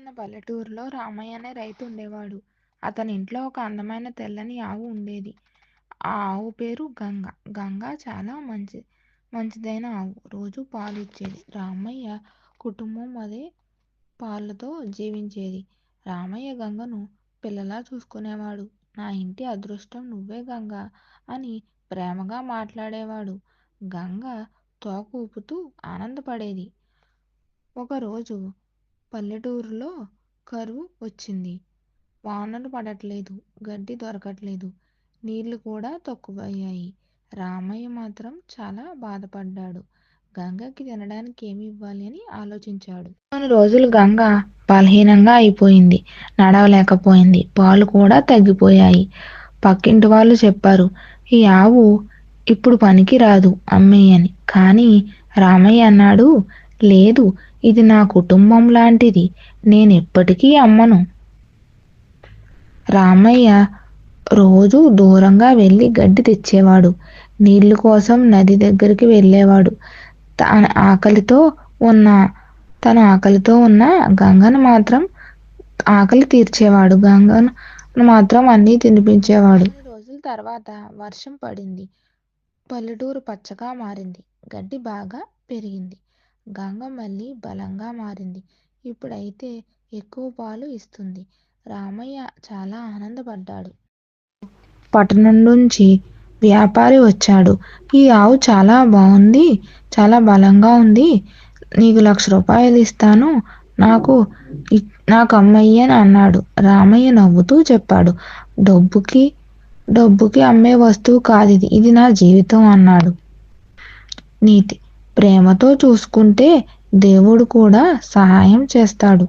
ఉన్న పల్లెటూరులో రామయ్య అనే రైతు ఉండేవాడు. అతని ఇంట్లో ఒక అందమైన తెల్లని ఆవు ఉండేది. ఆ ఆవు పేరు గంగ. గంగ చాలా మంచి మంచిదైన ఆవు. రోజు పాలు ఇచ్చేది. రామయ్య కుటుంబం అదే పాలతో జీవించేది. రామయ్య గంగను పిల్లలా చూసుకునేవాడు. నా ఇంటి అదృష్టం నువ్వే గంగా అని ప్రేమగా మాట్లాడేవాడు. గంగ తోక ఊపుతూ ఆనందపడేది. ఒకరోజు పల్లెటూరులో కరువు వచ్చింది. వానలు పడట్లేదు. గడ్డి దొరకట్లేదు. నీళ్ళు కూడా తక్కువయ్యాయి. రామయ్య మాత్రం చాలా బాధపడ్డాడు. గంగకి తినడానికి ఏమి ఇవ్వాలి అని ఆలోచించాడు. కొన్ని రోజులు గంగ బలహీనంగా అయిపోయింది. నడవలేకపోయింది. పాలు కూడా తగ్గిపోయాయి. పక్కింటి వాళ్ళు చెప్పారు ఈ ఆవు ఇప్పుడు పనికి రాదు అమ్మేయని. కానీ రామయ్య అన్నాడు లేదు ఇది నా కుటుంబం లాంటిది. నేనెప్పటికీ అమ్మను. రామయ్య రోజూ దూరంగా వెళ్ళి గడ్డి తెచ్చేవాడు. నీళ్ళు కోసం నది దగ్గరికి వెళ్ళేవాడు. తన ఆకలితో ఉన్న తన ఆకలితో ఉన్న గంగను మాత్రం ఆకలి తీర్చేవాడు. గంగను మాత్రం అన్నీ తినిపించేవాడు. రోజుల తర్వాత వర్షం పడింది. పల్లెటూరు పచ్చగా మారింది. గడ్డి బాగా పెరిగింది. గంగ మళ్ళీ బలంగా మారింది. ఇప్పుడైతే ఎక్కువ పాలు ఇస్తుంది. రామయ్య చాలా ఆనందపడ్డాడు. పట్టణం నుంచి వ్యాపారి వచ్చాడు. ఈ ఆవు చాలా బాగుంది. చాలా బలంగా ఉంది. నీకు లక్ష రూపాయలు ఇస్తాను. నాకు నాకు అన్నాడు. రామయ్య నవ్వుతూ చెప్పాడు డబ్బుకి డబ్బుకి అమ్మే వస్తువు కాదిది. ఇది నా జీవితం అన్నాడు. నీతి ప్రేమతో చూసుకుంటే దేవుడు కూడా సహాయం చేస్తాడు.